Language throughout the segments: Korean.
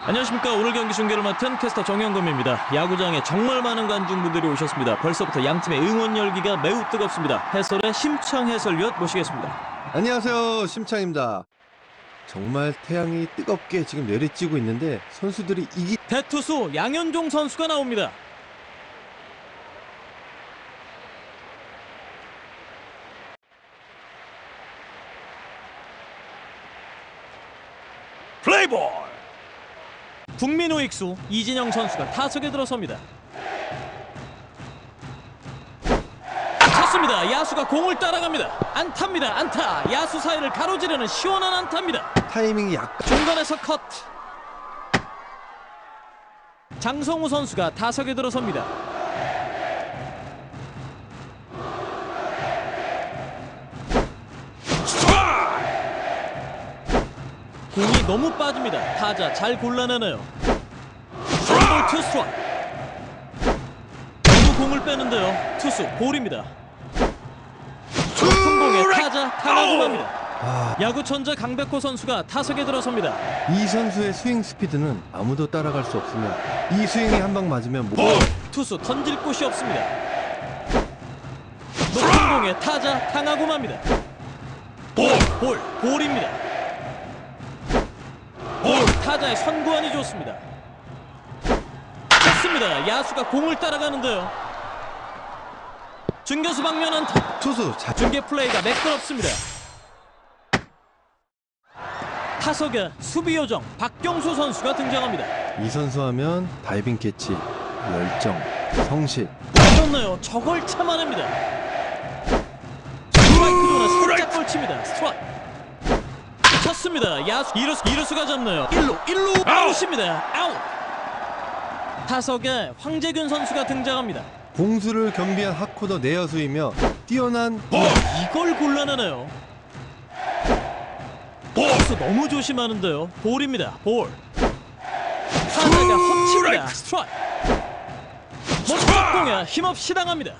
안녕하십니까. 오늘 경기 중계를 맡은 캐스터 정영검입니다. 야구장에 정말 많은 관중분들이 오셨습니다. 벌써부터 양팀의 응원 열기가 매우 뜨겁습니다. 해설의 심창 해설위원 모시겠습니다. 안녕하세요. 심창입니다. 정말 태양이 뜨겁게 지금 내리쬐고 있는데 선수들이 이기 대투수 양현종 선수가 나옵니다 플레이볼 국민 우 익수 이진영 선수가 타석에 들어섭니다. 쳤습니다. 야수가 공을 따라갑니다. 안타입니다. 안타. 야수 사이를 가로지르는 시원한 안타입니다. 타이밍이 약간 중간에서 컷. 장성우 선수가 타석에 들어섭니다. 공이 너무 빠집니다. 타자 잘 골라내네요. 원 볼투 스트라이크 너무 공을 빼는데요. 투수 볼입니다. 높은 공에 타자 아, 야구 천재 강백호 선수가 타석에 들어섭니다. 이 선수의 스윙 스피드는 아무도 따라갈 수 없으며 이 스윙이 한 방 맞으면 뭐 투수 던질 곳이 없습니다. 높은 공에 타자 당하고 맙니다. 볼, 볼, 볼입니다. 볼, 타자의 선구안이 좋습니다. 좋습니다. 야수가 공을 따라가는데요. 중교수 방면 안타. 투수 자 중계 플레이가 매끄럽습니다. 타석에 수비 요정 박경수 선수가 등장합니다. 이 선수 하면 다이빙 캐치 열정 성실 빠졌나요? 저걸 참아냅니다. 스트라이크 존에 살짝 걸칩니다. 스트라이크. 쳤습니다. 야수 이루수 이루수가 잡나요? 1루 1루 아웃입니다. 아웃. 타석에 황재균 선수가 등장합니다. 공수를 겸비한 핫코더 내야수이며 뛰어난 이걸 곤란하네요. 투수 너무 조심하는데요. 볼입니다. 볼. 타자가 헛칩니다. 스트라이크. 먼저 공에 힘없이 당합니다.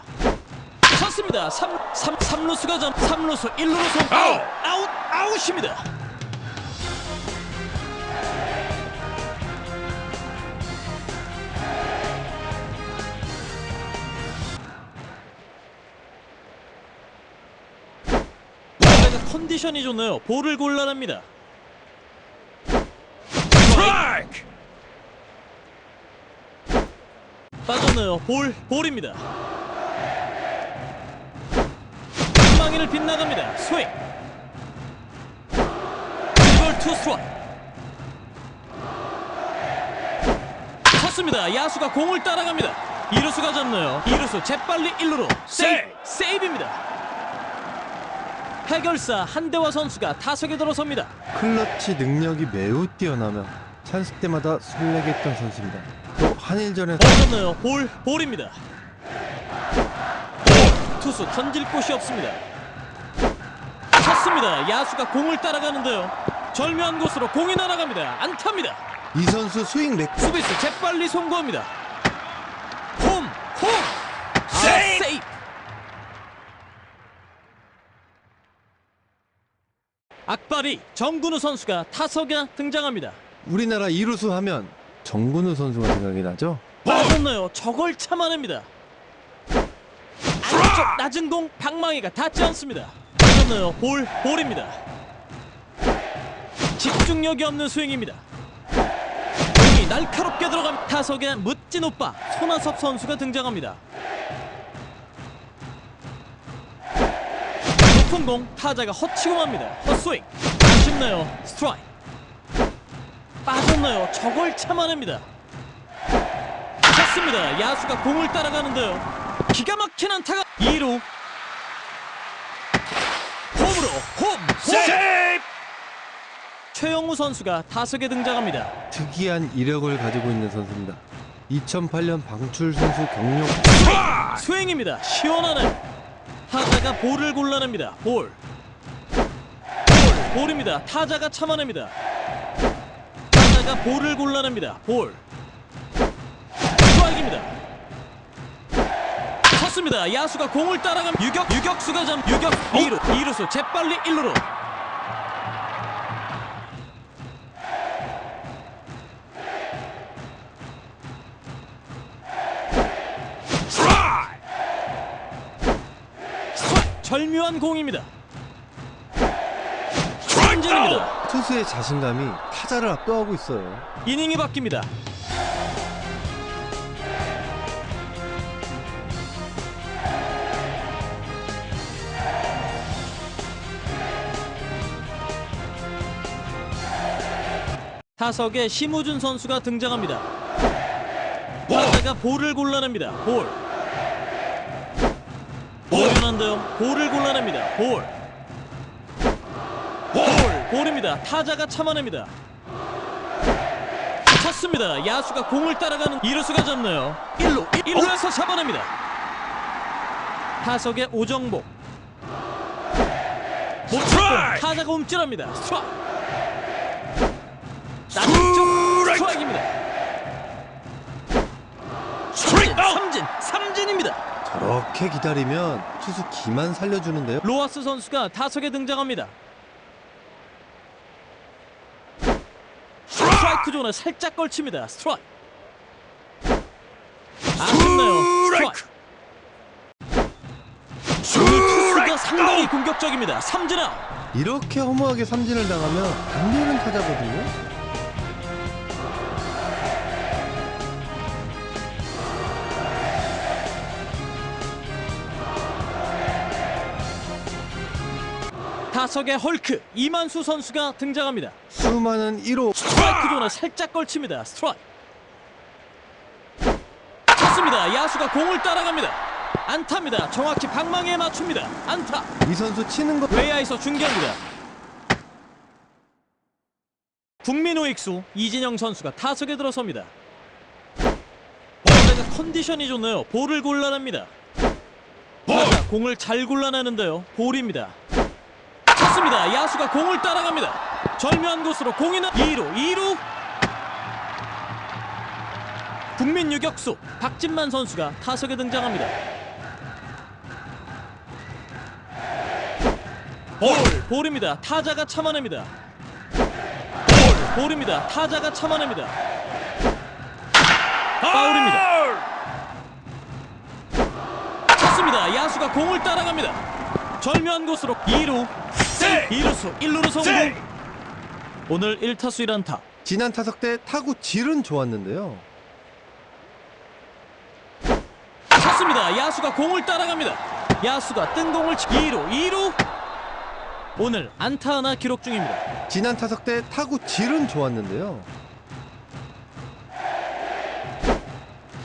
쳤습니다. 3, 3, 3루수가 점 3루수 1루로 송 아웃 아웃 아웃입니다. 타자가 컨디션이 좋네요. 볼을 곤란합니다. 스트라이크! 빠졌네요. 볼, 볼입니다. 망이를 빗나갑니다. 스윙. 이걸 투 스트라이크. 쳤습니다. 야수가 공을 따라갑니다. 이루수가 잡네요. 이루수 재빨리 1루로 세이브. 세이브입니다. 해결사 한대화 선수가 타석에 들어섭니다. 클러치 능력이 매우 뛰어나며 찬스 때마다 설레게 했던 선수입니다 또 한일전에서 어졌네요. 볼, 볼입니다. 볼, 투수 던질 곳이 없습니다. 쳤습니다. 야수가 공을 따라가는데요. 절묘한 곳으로 공이 날아갑니다. 안타입니다. 이 선수 스윙 렉 수비수 재빨리 송구합니다. 홈, 홈, 아, 세이 악바리 정근우 선수가 타석에 등장합니다. 우리나라 이루수 하면 정근우 선수가 생각이 나죠? 빠졌나요? 저걸 참아냅니다. 안쪽 낮은 공 방망이가 닿지 않습니다. 빠졌나요? 볼 볼입니다. 집중력이 없는 스윙입니다. 날카롭게 들어감 타석에 멋진 오빠 손아섭 선수가 등장합니다. 높은 공 타자가 헛치고 맙니다. 헛스윙 아쉽네요. 스트라이크 빠졌나요? 저걸 참아냅니다. 쳤습니다. 야수가 공을 따라가는데요. 기가 막힌 안타가 2루 홈으로 홈 세이브 최영우 선수가 타석에 등장합니다. 특이한 이력을 가지고 있는 선수입니다. 2008년 방출 선수 경력 스윙입니다. 시원하네. 타자가 볼을 골라냅니다. 볼. 볼, 볼입니다. 타자가 참아냅니다. 타자가 볼을 골라냅니다. 볼. 스트라이크입니다. 쳤습니다. 야수가 공을 따라감 유격 유격수가 잠 유격 2루 2루수 재빨리 1루로 절묘한 공입니다. 삼진입니다. 투수의 자신감이 타자를 압도하고 있어요. 이닝이 바뀝니다. 타석에 심우준 선수가 등장합니다. 타자가 볼을 골라냅니다. 볼. 볼연한데요. 볼을 골라냅니다. 볼. 볼. 볼입니다. 타자가 참아냅니다. 쳤습니다. 야수가 공을 따라가는 이루수가 잡네요. 1루, 1루에서 잡아냅니다. 타석의 오정복. 못 찾고 타자가 움찔합니다. 스트라이크. 낮은 쪽 스트라이크입니다. 삼진, 삼진, 삼진입니다. 저렇게 기다리면 투수 기만 살려주는데요. 로하스 선수가 타석에 등장합니다. 스트라이크 존에 살짝 걸칩니다. 스트라이크. 아쉽네요. 스트라이크. 투수가 상당히 공격적입니다. 삼진 아웃. 이렇게 허무하게 삼진을 당하면 안 되는 타자거든요. 타석의 헐크 이만수 선수가 등장합니다. 수많은 1호 스트라이크 존에 살짝 걸칩니다. 스트라이크. 쳤습니다. 야수가 공을 따라갑니다. 안타입니다. 정확히 방망이에 맞춥니다. 안타. 이 선수 치는 거 외야에서 중계합니다. 국민호 익수 이진영 선수가 타석에 들어섭니다. 타자가 컨디션이 좋네요. 볼을 골라냅니다. 타자 공을 잘 골라내는데요. 볼입니다. 쳤습니다. 야수가 공을 따라갑니다. 절묘한 곳으로 공이는 2루 2루 국민 유격수 박진만 선수가 타석에 등장합니다. 볼 볼입니다. 타자가 참아냅니다. 볼 볼입니다. 타자가 참아냅니다. 파울입니다. 쳤습니다. 야수가 공을 따라갑니다. 절묘한 곳으로 2루 2루수 1루로 성공. 오늘 1타수 1안타. 지난 타석 때 타구 질은 좋았는데요. 쳤습니다. 야수가 공을 따라갑니다. 야수가 뜬 공을 치 2루 2루 오늘 안타 하나 기록 중입니다. 지난 타석 때 타구 질은 좋았는데요.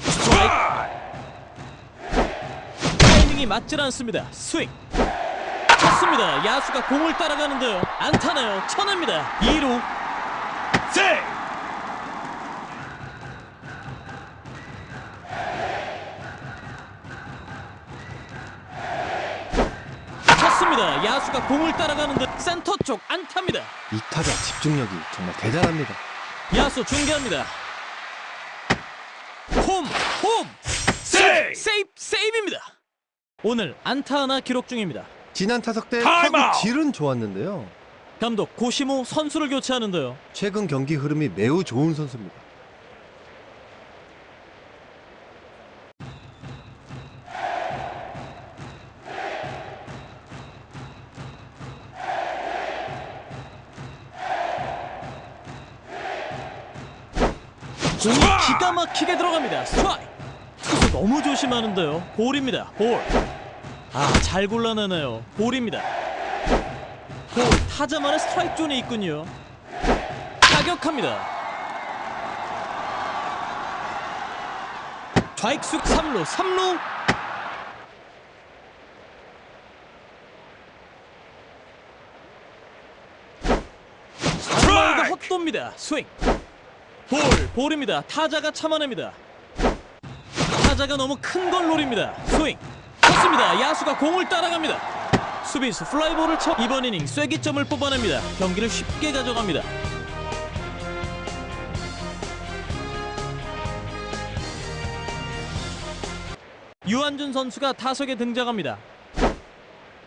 스트라이크 타이밍이 맞질 않습니다. 스윙 쳤습니다. 야수가 공을 따라가는데요. 안타네요. 쳐냅니다. 2루 쳤습니다. 야수가 공을 따라가는데 센터 쪽 안타입니다. 이 타자 집중력이 정말 대단합니다. 야수 중계합니다. 홈, 홈, 세이브! 세이브, 세이브입니다. 오늘 안타 하나 기록 중입니다. 지난 타석 때 타임아웃! 타구 질은 좋았는데요. 감독 고시모 선수를 교체하는데요. 최근 경기 흐름이 매우 좋은 선수입니다. 공이 기가 막히게 들어갑니다. 스트라이크. 투수 너무 조심하는데요. 볼입니다. 볼. 아, 잘 골라내네요. 볼입니다. 볼 타자만의 스트라이크 존에 있군요. 타격합니다. 좌익수 3루, 3루. 스트라이크 헛도입니다. 스윙. 볼, 볼입니다. 타자가 참아냅니다. 타자가 너무 큰 걸 노립니다. 스윙. 쳤습니다. 야수가 공을 따라갑니다. 수비수 플라이볼을 쳐 이번 이닝 쐐기점을 뽑아냅니다. 경기를 쉽게 가져갑니다. 유한준 선수가 타석에 등장합니다.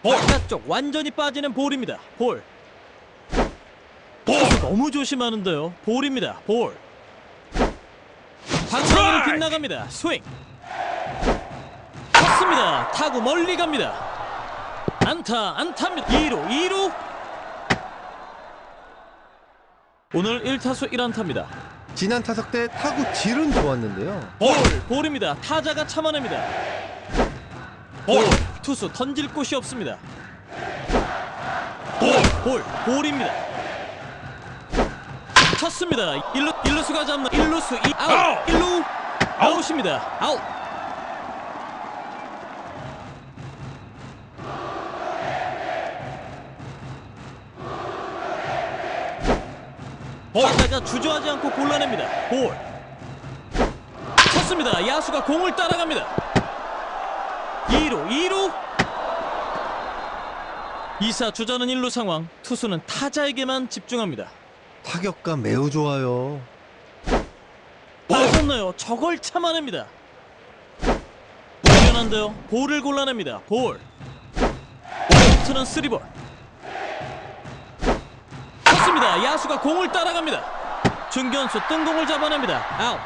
바깥쪽 완전히 빠지는 볼입니다. 볼. 투수 너무 조심하는데요. 볼입니다. 볼. 방망이를! 빗나갑니다. 스윙. 쳤습니다. 타구 멀리 갑니다. 안타 안타입니다. 2루 2루. 오늘 1타수 1안타입니다. 지난 타석 때 타구 질은 좋았는데요. 볼 볼입니다. 타자가 참아냅니다. 볼 투수 던질 곳이 없습니다. 볼, 볼 볼입니다. 쳤습니다. 1루, 1루수가 잡는 1루수 이 아웃. 1루. 아웃입니다. 아웃 타자가 주저하지 않고 골라냅니다. 볼. 쳤습니다. 야수가 공을 따라갑니다. 2루 2루. 2사 주자는 1루 상황. 투수는 타자에게만 집중합니다. 타격감 매우 좋아요. 빠졌나요? 저걸 참아냅니다. 유연한데요. 볼을 골라냅니다. 볼. 트는 3볼 쳤습니다 야수가 공을 따라갑니다 중견수 뜬공을 잡아냅니다 아웃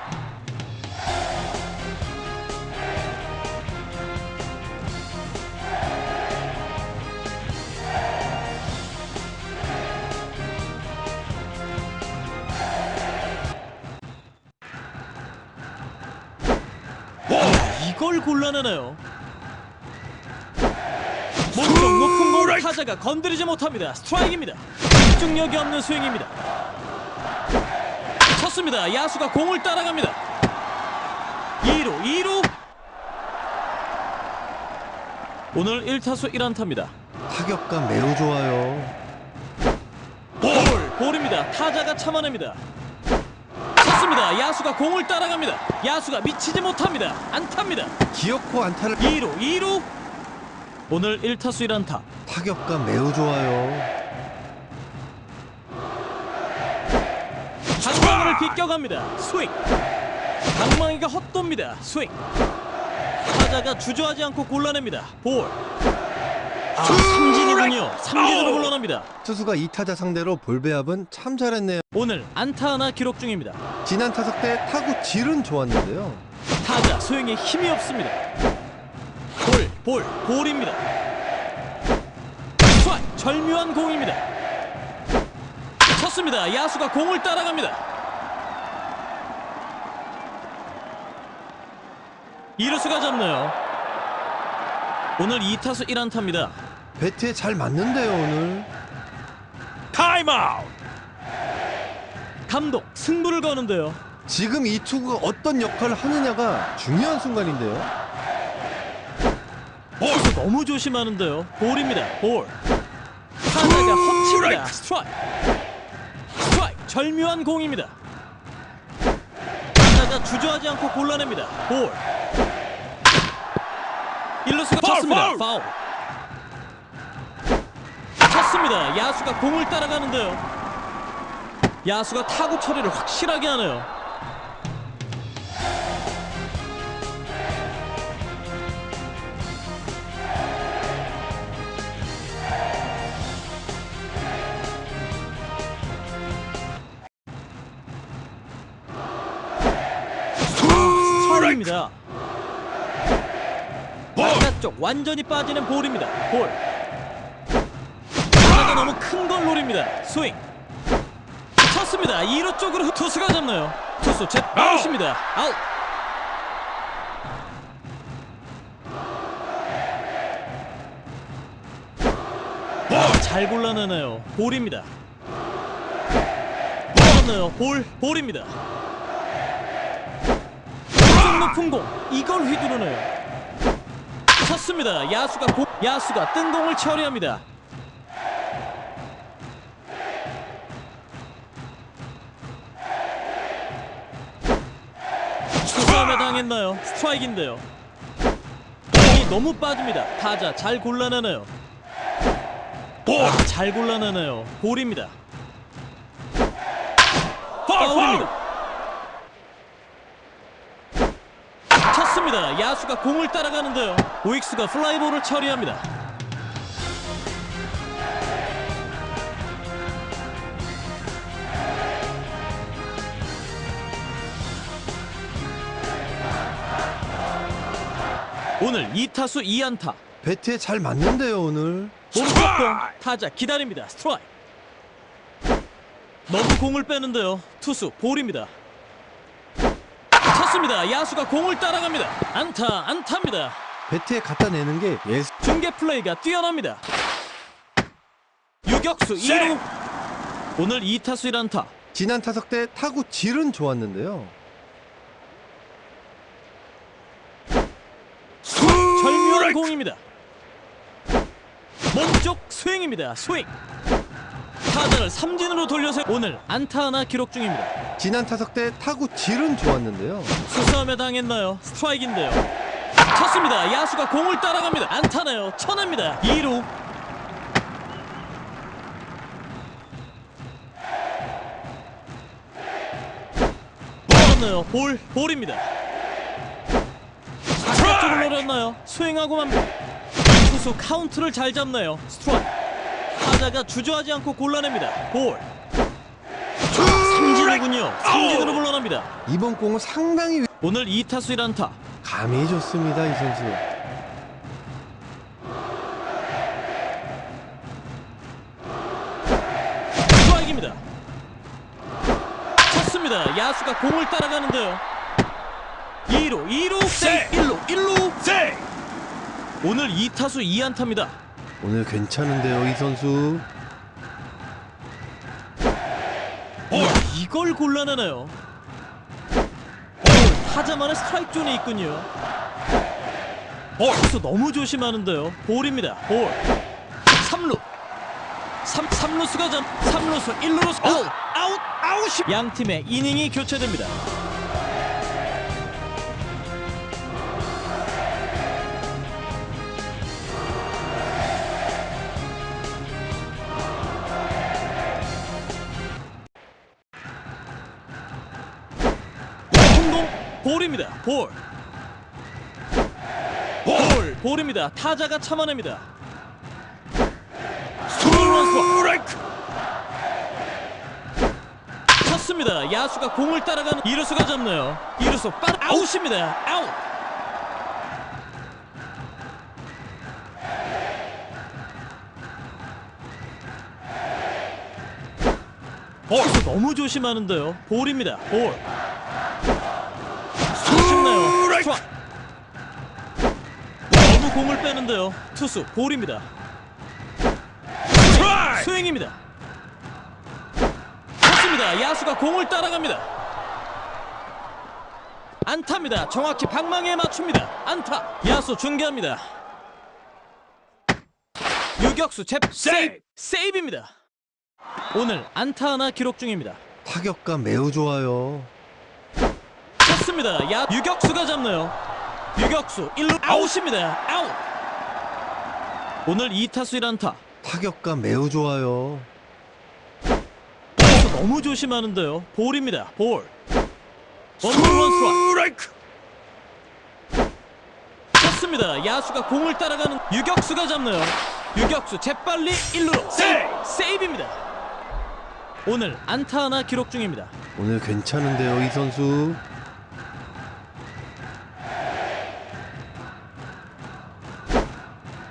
이걸 곤란하네요. 몸쪽 높은 공 타자가 건드리지 못합니다. 스트라이크입니다. 집중력이 없는 스윙입니다. 쳤습니다. 야수가 공을 따라갑니다. 2루 2루 오늘 1타수 1안타입니다. 타격감 매우 좋아요. 볼 볼입니다. 타자가 참아냅니다. 쳤습니다. 야수가 공을 따라갑니다. 야수가 미치지 못합니다. 안타입니다. 기어코 안타를 2루 2루 오늘 1타수 1안타 타격감 매우 좋아요. 방망이를 비껴갑니다. 스윙. 방망이가 헛돕니다. 스윙. 타자가 주저하지 않고 골라냅니다. 볼. 아, 삼진이군요. 삼진으로 곤란합니다. 투수가 이 타자 상대로 볼 배합은 참 잘했네요. 오늘 안타 하나 기록 중입니다. 지난 타석 때 타구 질은 좋았는데요. 타자 스윙에 힘이 없습니다. 볼, 볼, 볼입니다. 스트라이크. 절묘한 공입니다 쳤습니다 야수가 공을 따라갑니다 이루수가 잡네요 오늘 2타수 1안타입니다 배트에 잘 맞는데요 오늘. 타임아웃 감독 승부를 거는데요 지금 이 투구가 어떤 역할을 하느냐가 중요한 순간인데요. 투수 너무 조심하는데요. 볼입니다. 볼. 타자가 헛칩니다. 스트라이크. 절묘한 공입니다. 타자가 주저하지 않고 골라냅니다. 볼. 일루수가 쳤습니다. 파울. 쳤습니다. 야수가 공을 따라가는데요. 야수가 타구 처리를 확실하게 하네요. 스트라이크입니다. 바깥쪽 완전히 빠지는 볼입니다. 볼. 타자가 너무 큰 걸 노립니다. 스윙. 쳤습니다. 2루 쪽으로 투수가 잡나요? 투수 제 아웃입니다. 아웃. 아, 잘 골라내네요. 볼입니다. 골랐네요. 볼, 볼입니다. 좀 높은 공. 이걸 휘두르네요. 쳤습니다. 야수가 공 야수가 뜬 공을 처리합니다. 수싸움에 당했나요? 스트라이크인데요. 공이 너무 빠집니다. 타자 잘 골라내네요. 아, 잘 골라내네요. 볼입니다. 파울입니다 쳤습니다. 야수가 공을 따라가는데요. 우익수가 플라이볼을 처리합니다. 오늘 2타수 2안타 배트에 잘 맞는데요 오늘. 오른쪽 공 타자 기다립니다. 스트라이크. 너무 공을 빼는데요. 투수 볼입니다. 쳤습니다. 야수가 공을 따라갑니다. 안타 안타입니다. 배트에 갖다 내는 게 예술. 중계 플레이가 뛰어납니다. 유격수 2루 오늘 2타수 1안타 지난 타석 때 타구 질은 좋았는데요. 절묘한 공입니다. 몸쪽 스윙입니다. 스윙. 타자를 삼진으로 돌려서 오늘 안타 하나 기록 중입니다. 지난 타석 때 타구 질은 좋았는데요. 수싸움에 당했나요? 스트라이크인데요. 쳤습니다. 야수가 공을 따라갑니다. 안타네요. 쳐냅니다. 2루. 맞았네요. 볼, 볼입니다. 바깥쪽을 노렸나요? 스윙하고 맙니다. 투수 카운트를 잘 잡나요? 스트라이크. 타자가 주저하지 않고 골라냅니다. 볼. 삼진이군요. 삼진으로 물러납니다. 이번 공은 상당히 오늘 2타수 1안타. 감이 좋습니다 이 선수. 스트라이크입니다. 쳤습니다. 야수가 공을 따라가는데요. 2루, 2루, 세 1루, 1루, 세 오늘 2타수 2안타입니다. 오늘 괜찮은데요 이 선수. 이야, 이걸 곤란하네요. 오, 타자만의 스트라이크 존에 있군요. 투수 너무 조심하는데요. 볼입니다. 볼. 3루. 3, 3루수가 전 3루수 1루수 아웃 아웃 아웃 양 팀의 이닝이 교체됩니다. 볼. 볼 볼입니다. 타자가 참아냅니다. 스트라이크 쳤습니다. 야수가 공을 따라가는 이루수가 잡네요. 이루수 빠르 아웃입니다. 아웃. 투수 너무 조심하는데요. 볼입니다. 볼. 스트라이크. 너무 공을 빼는데요. 투수 볼입니다. 스윙입니다. 쳤습니다. 야수가 공을 따라갑니다. 안타입니다. 정확히 방망이에 맞춥니다. 안타. 야수 중계합니다. 유격수 잽 세이브 세이브입니다. 오늘 안타 하나 기록 중입니다. 타격감 매우 좋아요. 쳤습니다. 야 유격수가 잡네요. 유격수 1루 아웃입니다. 아웃. 오늘 2타수 1안타. 타격감 매우 좋아요. 너무 조심하는데요. 볼입니다. 볼. 원스트라이크. 쳤습니다. 야수가 공을 따라가는 유격수가 잡네요. 유격수 재빨리 1루로 세이브. 세이브입니다. 오늘 안타 하나 기록 중입니다. 오늘 괜찮은데요 이 선수.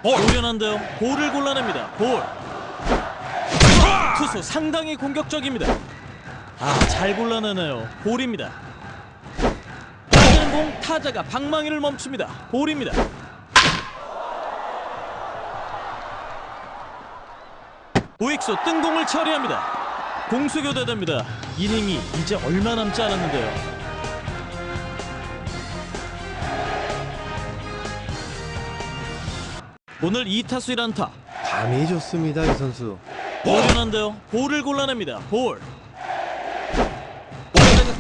노련한데요. 볼을 골라냅니다. 볼. 투수 상당히 공격적입니다. 아, 잘 골라내네요. 볼입니다. 공 타자가 방망이를 멈춥니다. 볼입니다. 우익수 뜬공을 처리합니다. 공수 교대됩니다. 이닝이 이제 얼마 남지 않았는데요. 오늘 2타수 1안타. 감이 좋습니다 이 선수. 노련한데요. 볼을 골라냅니다. 볼.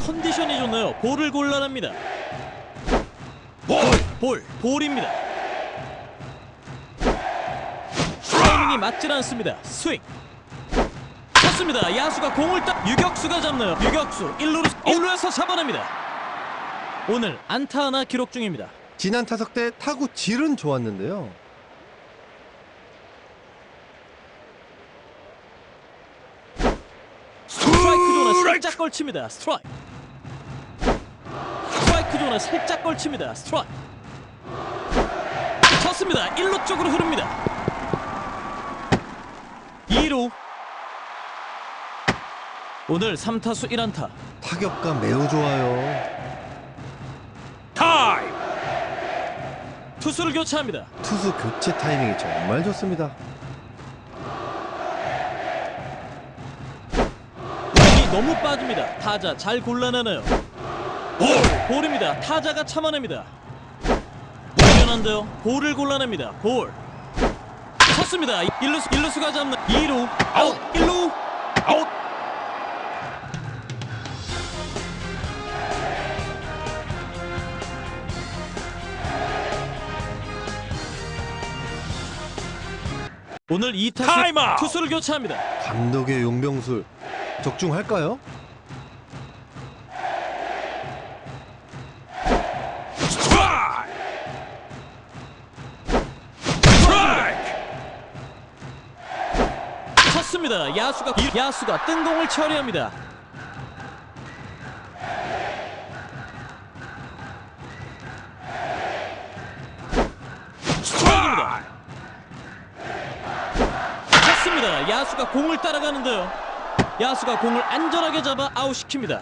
컨디션이 좋네요. 볼을 골라냅니다. 볼, 볼, 볼입니다. 타이밍이 맞질 않습니다. 스윙. 쳤습니다. 야수가 공을 따 유격수가 잡네요. 유격수 1루로 1루에서 잡아냅니다. 오늘 안타 하나 기록 중입니다. 지난 타석 때 타구 질은 좋았는데요. 스트라이크 존에 살짝 걸칩니다. 스트라이크. 스트라이크 존에 살짝 걸칩니다. 스트라이크. 쳤습니다. 쳤습니다. 1루 쪽으로 흐릅니다. 2루 오늘 3타수 1안타 타격감 매우 좋아요. 타임 투수를 교체합니다. 투수 교체 타이밍이 정말 좋습니다. 공이 너무 빠집니다. 타자 잘 골라내네요. 볼 볼입니다. 타자가 참아냅니다. 노련한데요. 볼을 골라냅니다. 볼 쳤습니다. 1루수 1루수가 잡는 2루 아웃 1루 아웃 오늘 2타수 타임아웃! 투수를 교체합니다. 감독의 용병술 적중할까요? 쳤습니다. 야수가 야수가 뜬 공을 처리합니다. 야수가 공을 따라가는데요. 야수가 공을 안전하게 잡아 아웃시킵니다.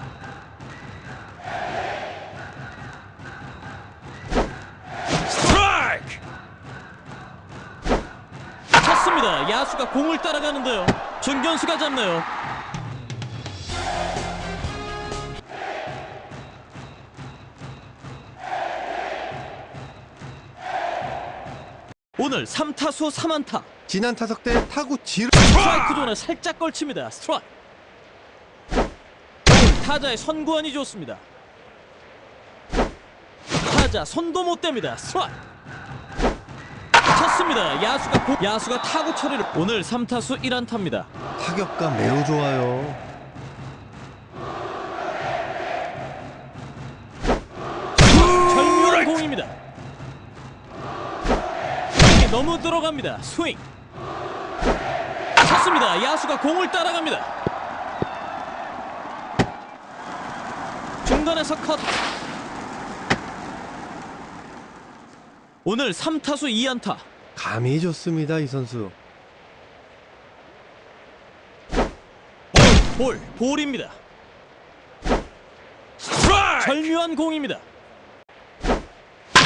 스트라이크 쳤습니다. 야수가 공을 따라가는데요. 중견수가 잡네요. 오늘 3타수 3안타. 지난 타석 때 타구 지르 스트라이크 존에 살짝 걸칩니다. 스트라이크. 타자의 선구안이 좋습니다. 타자 손도 못 댑니다. 스트라이크. 쳤습니다. 야수가 고- 야수가 타구 처리를 오늘 3타수 1안타입니다. 타격감 매우 좋아요. 절묘한 공입니다. 너무 들어갑니다. 스윙. 쳤습니다. 야수가 공을 따라갑니다. 중간에서 컷. 오늘 3타수 2안타. 감이 좋습니다 이 선수. 볼, 볼입니다. 스트라이크 절묘한 공입니다.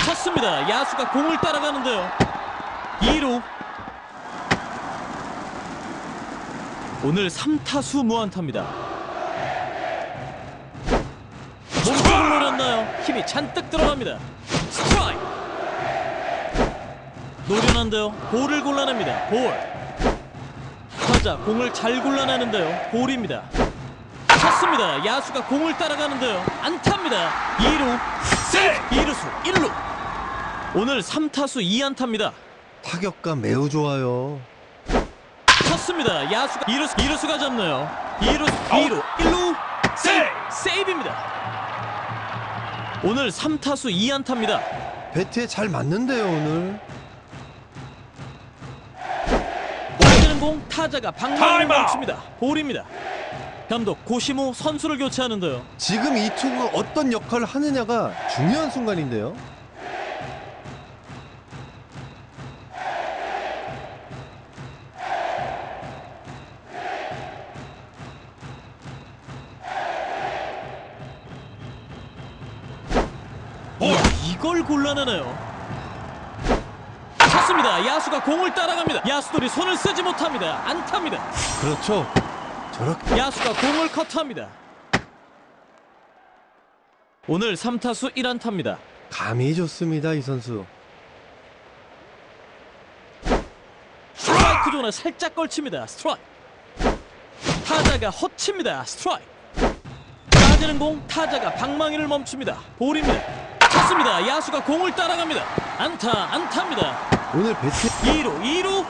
쳤습니다. 야수가 공을 따라가는데요. 2루. 오늘 3타수 무안타입니다. 몸쪽을 노렸나요? 힘이 잔뜩 들어갑니다. 스트라이크. 노련한데요. 볼을 골라냅니다. 볼. 타자 공을 잘 골라내는데요. 볼입니다. 쳤습니다. 야수가 공을 따라가는데요. 안타입니다. 2루, 세이브 2루수, 1루. 오늘 3타수 2안타입니다. 타격감 매우 좋아요. 쳤습니다. 야수가 2루수, 2루수가 잡네요. 2루수, 2루, 1루. 세이브 세이브입니다. 오늘 3타수 2안타입니다. 배트에 잘 맞는데요 오늘. 빠지는 공 타자가 타임아웃! 멈춥니다. 볼입니다. 감독 고시모 선수를 교체하는데요. 지금 이 투구가 어떤 역할을 하느냐가 중요한 순간인데요. 곤란하네요. 쳤습니다. 야수가 공을 따라갑니다. 야수들이 손을 쓰지 못합니다. 안타입니다. 그렇죠. 저렇게 야수가 공을 커트합니다. 오늘 3타수 1안타입니다. 감이 좋습니다 이 선수. 스트라이크 존에 살짝 걸칩니다. 스트라이크. 타자가 헛칩니다. 스트라이크. 빠지는 공 타자가 방망이를 멈춥니다. 볼입니다. 쳤습니다. 야수가 공을 따라갑니다. 안타 안타입니다. 오늘 배트 2루 2루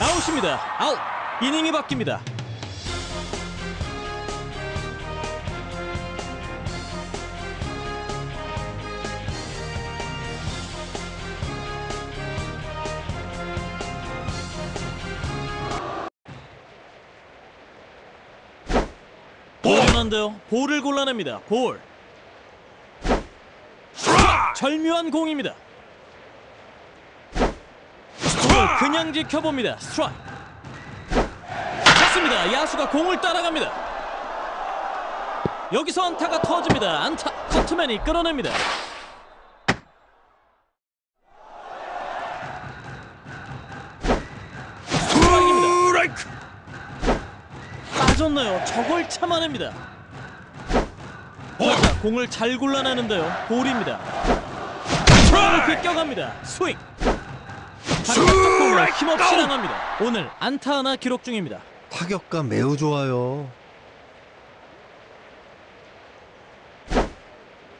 아웃입니다. 아웃. 이닝이 바뀝니다. 볼한데요. 볼을 골라냅니다. 볼. 절묘한 공입니다. 공을 그냥 지켜봅니다. 스트라이크. 쳤습니다. 야수가 공을 따라갑니다. 여기서 안타가 터집니다. 안타 커트맨이 끌어냅니다. 스트라이크입니다. 스트라이크 빠졌나요? 저걸 참아냅니다. 공을 잘 골라내는데요. 볼입니다. 공을 스트라이크 비껴갑니다. 스윙. 공을 힘없이 당합니다. 오늘 안타 하나 기록 중입니다. 타격감 매우 좋아요.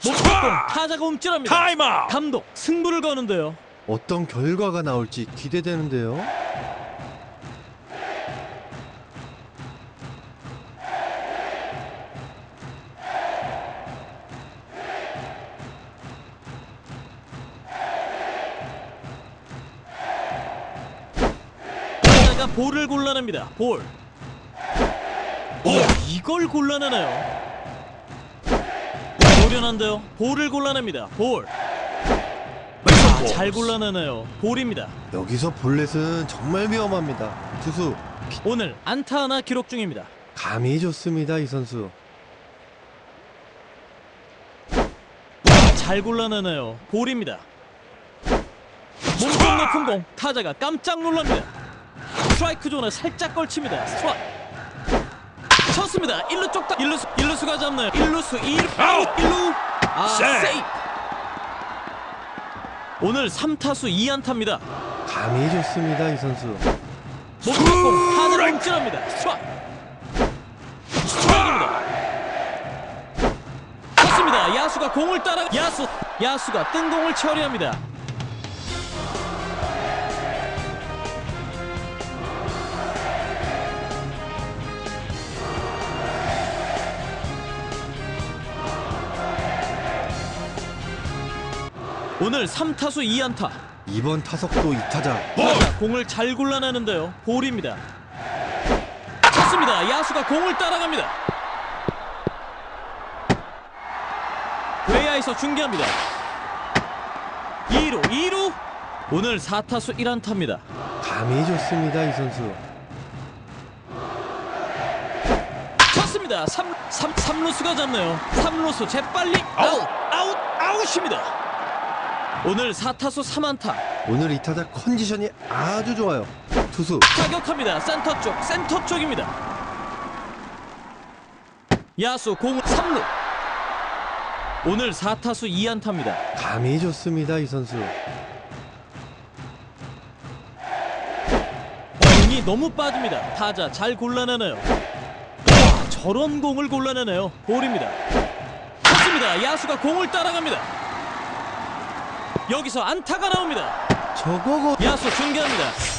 목공 타자가 움찔합니다. 타임아웃 감독 승부를 거는데요. 어떤 결과가 나올지 기대되는데요. 타자가 볼을 골라냅니다. 볼. 오, 이걸 골라내나요? 노련한데요. 볼을 골라냅니다. 볼. 아, 잘 골라내네요. 볼입니다. 여기서 볼넷은 정말 위험합니다. 투수 오늘 안타 하나 기록 중입니다. 감이 좋습니다 이 선수. 잘 골라내네요. 볼입니다. 몸쪽 높은 공 타자가 깜짝 놀랍니다. 스트라이크 존에 살짝 걸칩니다. 스트라이크. 쳤습니다. 1루 쪽 다. 1루수 1루수가 잡나요? 1루수 2루 아웃 1루 아. 세이프. 오늘 3타수 2안타입니다. 감이 좋습니다 이 선수. 몸쪽 공 타자가 움찔합니다. 스트라이크. 스트라이크입니다. 쳤습니다. 야수가 공을 따라 야수 야수가 뜬 공을 처리합니다. 오늘 3타수 2안타. 이번 타석도 이타자 타자 공을 잘 골라내는데요. 볼입니다. 쳤습니다. 야수가 공을 따라갑니다. 외야에서 중계합니다. 2루 2루 오늘 4타수 1안타입니다. 감이 좋습니다 이 선수. 쳤습니다. 3, 3, 3루수가 잡네요. 3루수 재빨리 아웃 아웃 아웃입니다. 오늘 4타수 3안타 오늘 이 타자 컨디션이 아주 좋아요. 투수 타격합니다. 센터 쪽, 센터 쪽입니다. 야수 공 3루. 오늘 4타수 2안타입니다. 감이 좋습니다 이 선수. 공이 너무 빠집니다. 타자 잘 골라내네요. 와, 저런 공을 골라내네요. 볼입니다. 쳤습니다. 야수가 공을 따라갑니다. 여기서 안타가 나옵니다. 저거고 야수 중계합니다.